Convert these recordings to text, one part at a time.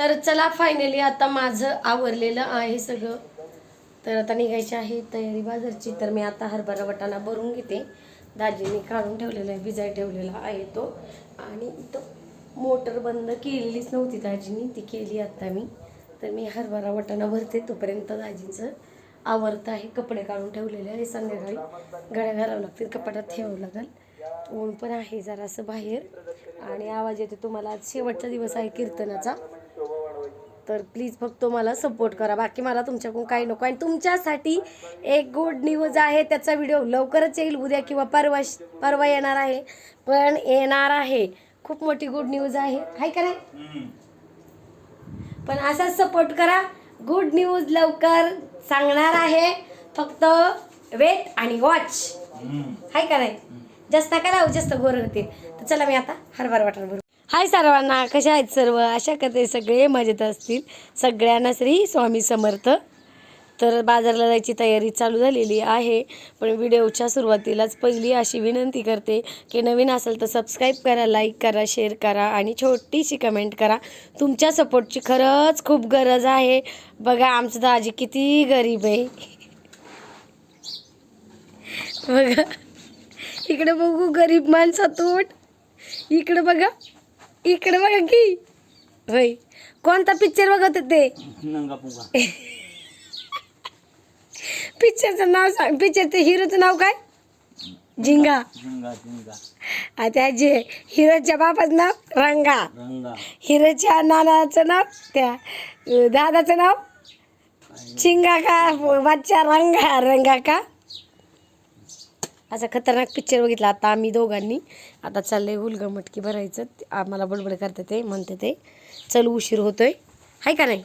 तर चला फायनली आता माझं आवरलेलं आहे सगळं. तर आता निघायची आहे तयारी बाजारची. तर मी आता हरभरा वटाणा भरून घेते. दाजीने काढून ठेवलेला आहे भिजाय ठेवलेला आहे तो. आणि इथं मोटर बंद केलेलीच नव्हती दाजीनी ती केली आता मी. तर मी हरभरा वटाणा भरते तोपर्यंत दाजींचं आवरत आहे. कपडे काढून ठेवलेले आहे संध्याकाळी. घड्या घालावं लागतील कपाटात ठेवावं लागेल. ऊन पण आहे जरासं बाहेर. आणि आवाज येतो तुम्हाला. आज शेवटचा दिवस आहे कीर्तनाचा. तर प्लीज फक्त मला सपोर्ट करा. बाकी मला तुमच्याकडून काही नको. आणि तुमच्यासाठी एक गुड न्यूज आहे. त्याचा व्हिडिओ लवकरच येईल. उद्या किंवा परवा परवा येणार आहे. पण येणार आहे. खूप मोठी गुड न्यूज आहे. हाय का नाही? पण असाच सपोर्ट करा. गुड न्यूज लवकर सांगणार आहे. फक्त वेट आणि वॉच हाय का नाही? जास्त करा जास्त गोर होतील. तर चला मी आता हरभरा वाटण भरू हाय सर्वांना कशा आहेत सर्व? अशा करते सगळे मजेत असतील. सगळ्यांना श्री स्वामी समर्थ. तर बाजारला जायची तयारी चालू झालेली आहे पण व्हिडिओच्या सुरुवातीलाच पहिली अशी विनंती करते की नवीन असेल तर सबस्क्राईब करा लाईक करा शेअर करा आणि छोटीशी कमेंट करा. तुमच्या सपोर्टची खरंच खूप गरज आहे. बघा आमचं दाजी किती गरीब आहे. बघा इकडे बघू गरीब माणसा तोट इकडे बघा. इकडे बघा की. होय. कोणता पिक्चर बघत होते? नंगा पुंगा पिक्चरचं नाव सांग. पिक्चरचं हिरोचं नाव काय? झिंगा. झिंगा झिंगा. आता जे हिरोच्या बापाचं नाव? रंगा. रंगा. हिरोच्या नानाचं नाव? त्या दादाचं नाव? चिंगा का? बच्चा रंगा रंगा का? असा खतरनाक पिक्चर बघितला आता आम्ही दोघांनी. आता चाललंय हुलगा मटकी भरायचं. आम्हाला बडबड करते ते म्हणते ते चल उशीर होतोय. हाय का नाही.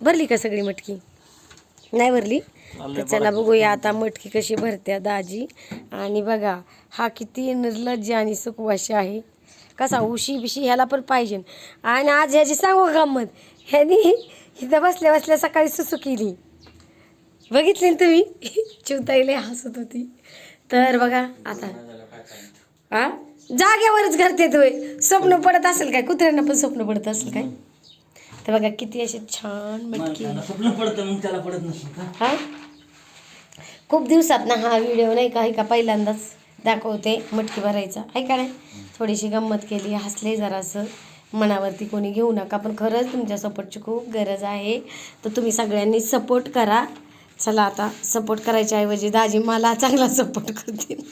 भरली का सगळी मटकी? नाही भरली? तर चला बघूया आता मटकी कशी भरत्या दाजी. आणि बघा हा किती निर्लज्ज आणि सुखवाशी आहे. कसा उशी बिशी ह्याला पण पाहिजे. आणि आज ह्याची सांगू गंमत. ह्यानी इथं बसल्या बसल्या सकाळी सुसू केली. बघितली ना तुम्ही? चिवताईले हसत होती. तर बघा आता. हा? जाग्यावरच घरते होय स्वप्न पडत असेल काय? कुत्र्यांना पण स्वप्न पडत असेल काय? तर बघा किती असे छान मटकी. स्वप्न पडतं मग त्याला पडत नसेल हा? खूप दिवसात ना हा व्हिडिओ नाही का? आहे का पहिल्यांदाच दाखवते मटकी भरायचा. आहे का नाही थोडीशी गंमत केली हसले जरासं. मनावरती कोणी घेऊ नका पण खरंच तुमच्या सपोर्टची खूप गरज आहे. तर तुम्ही सगळ्यांनी सपोर्ट करा. चला आता सपोर्ट करायच्या ऐवजी दाजी मला चांगला सपोर्ट करतील.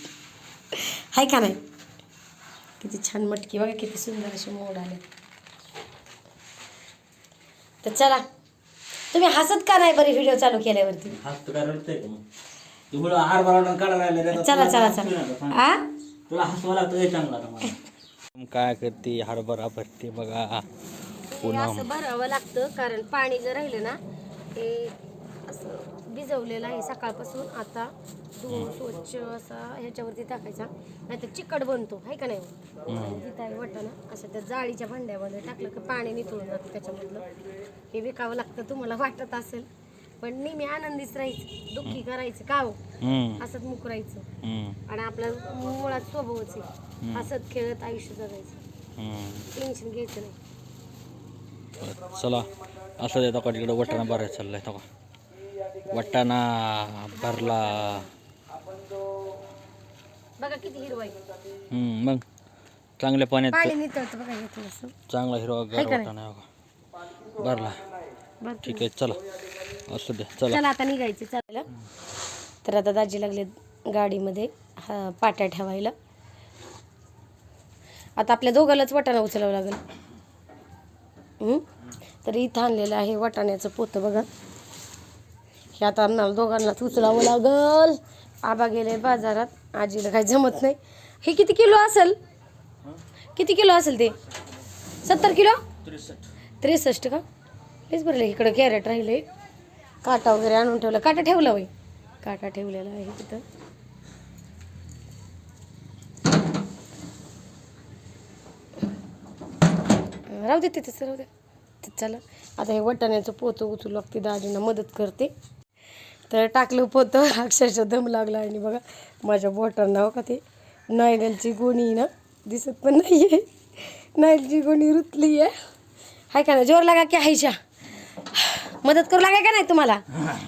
आहे का नाही? किती छान मटकी बघा किती सुंदर असे मोड आले. तर चला तुम्ही हसत का नाही बरी व्हिडिओ चालू केल्यावरती? चला चला चला. नका, आ? सांग. तुला हसवा लागतं हे चांगला आता मला. काय करते हरभरा भरते बघा. असं भरावं लागतं कारण पाणी जर राहिलं ना ते असं भिजवलेलं आहे सकाळपासून. आता धुवून स्वच्छ असा ह्याच्यावरती टाकायचा. नाही तर चिकट बनतो आहे का नाही? तिथं आहे वाटाणा. असं त्या जाळीच्या भांड्यामध्ये टाकलं की पाणी निथळून जातं त्याच्यामधलं. हे विकावं लागतं तुम्हाला वाटत असेल. पण नेहमी आनंदीच राहायचं. दुःखी करायचं का हो? हसत मुकरायचं आणि आपला मुळात स्वभावच आहे. हसत खेळत आयुष्य जगायचं. टेन्शन घ्यायचं नाही. बरं, चला असं देतो का तिकडे? वटाणा भरायला चाललाय तो का वटाणा भरला. बघा किती हिरवा आहे. हम्म, मग चांगल्या पाण्यात पाणी नितळतं बघा घेतलं असं चांगला हिरवा गार का नाही? वटाणा बघा. भरला. बरं ठीक आहे चला. असू द्या चला. चला आता निघायचं चालेल. तर आता दाजी लागले गाडीमध्ये हा पाट्या ठेवायला. आता आपल्या दोघालाच वाटाणा उचलावं लागेल. हं? तर इथं आणलेलं आहे वाटाण्याचं पोतं बघा. हे आता आम्हाला दोघांनाच उचलावं लागल. आबा गेले बाजारात. आजीला काही जमत नाही. हे किती किलो असेल? किती किलो असेल ते? सत्तर किलो? त्रेसष्ट का? हेच भरले. इकडं कॅरेट राहिले. काटा वगैरे आणून ठेवला. काटा ठेवला होय. काटा ठेवलेला आहे तिथं. राहू दे तिथेच राहू दे. तिथं चला. आता हे वटाण्याचं पोतं उचलू लागते. दाजींना मदत करते. तर टाकलं पोतं अक्षरशः दम लागला आणि बघा माझ्या बोटांना हो का ते नायलची गोणी ना दिसत पण नाही आहे नायलची गोणी रुतली आहे हाय का नाही जोर लागा की हायशा. मदत करू लागाय का नाही तुम्हाला?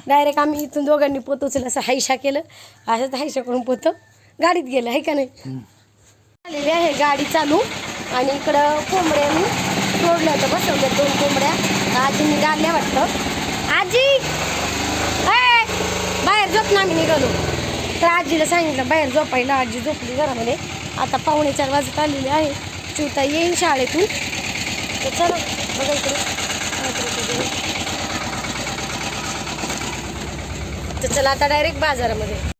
डायरेक्ट आम्ही इथून दोघांनी पोत उचललं असं हायशा केलं. असंच हायशा करून पोतं. गाडीत गेलं हाय का नाही? आलेली आहे गाडी चालू. आणि इकडं कोंबड्या मी सोडल्या होत्या बसवल्या दोन कोंबड्या. आजींनी गाडल्या वाटतं. आजी! बाहेर ना आम्ही निघालो. तर आजीला सांगितलं बाहेर झोपायला आजी झोपली घरामध्ये आता पाहुणे चार वाजत आलेली आहे. चिवता येईन शाळेतून. तर चला बघा इकडे. तर चला आता डायरेक्ट बाजारामध्ये.